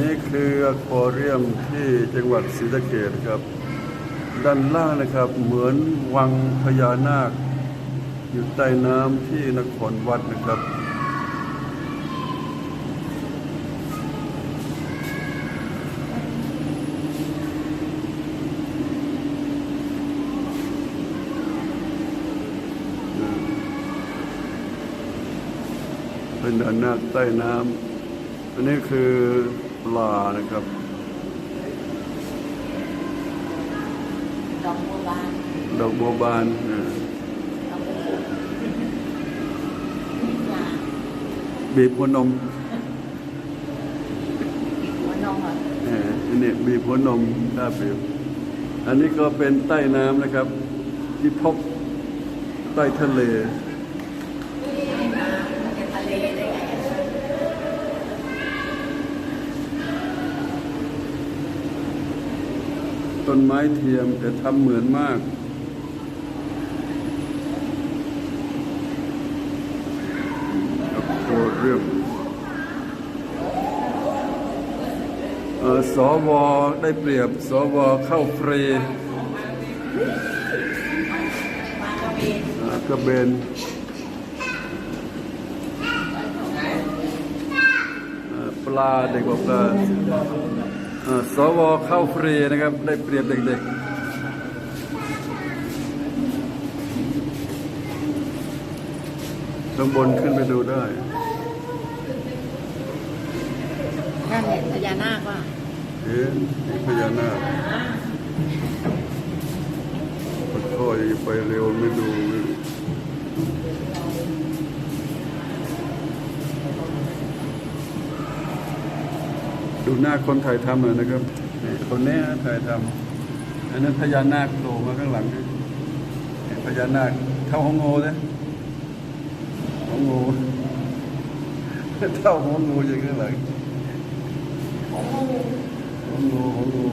นี่คืออควาเรียมที่จังหวัดศรีสะเกษครับ ด้านล่างนะครับเหมือนวังพญานาค อยู่ใต้น้ำที่นครวัดนะครับเป็นด้านน้าใต้น้ำอันนี้คือ ปลานะครับดอกบัวบานดอกบัวบานเออดอกบัวปลาบีบหัวนมหัวนมอะเอออันนี้บีบหัวนมถ้าบีบอันนี้ก็เป็นใต้น้ำนะครับ ที่พบใต้ทะเล มันจะทะเลได้ไงอะ ต้นไม้เทียมแต่ทำเหมือนมาก กับตัวเรื่องสวได้เปรียบ สวเข้าฟรีกระเบนปลาเด็กกปลาอ่า สวเข้าฟรีนะครับ ได้เปรียบเด็กๆข้างบนขึ้นไปดูได้นั่นเห็นพญานาคว่าเอ๊ะนี่พญานาคค่อยๆไปเร็วไม่ดูไม่ดู ดูหน้าคนถ่ายทำหน่อยนะครับนี่คนนี้นะถ่ายทำอันนั้นพญานาคโผล่มาข้างหลังนี่นี่พญานาคเท่าหัวงูนะหัวงูเท่าหัวงูอยู่ข้างหลังโอ้โหหัวงูหัวงู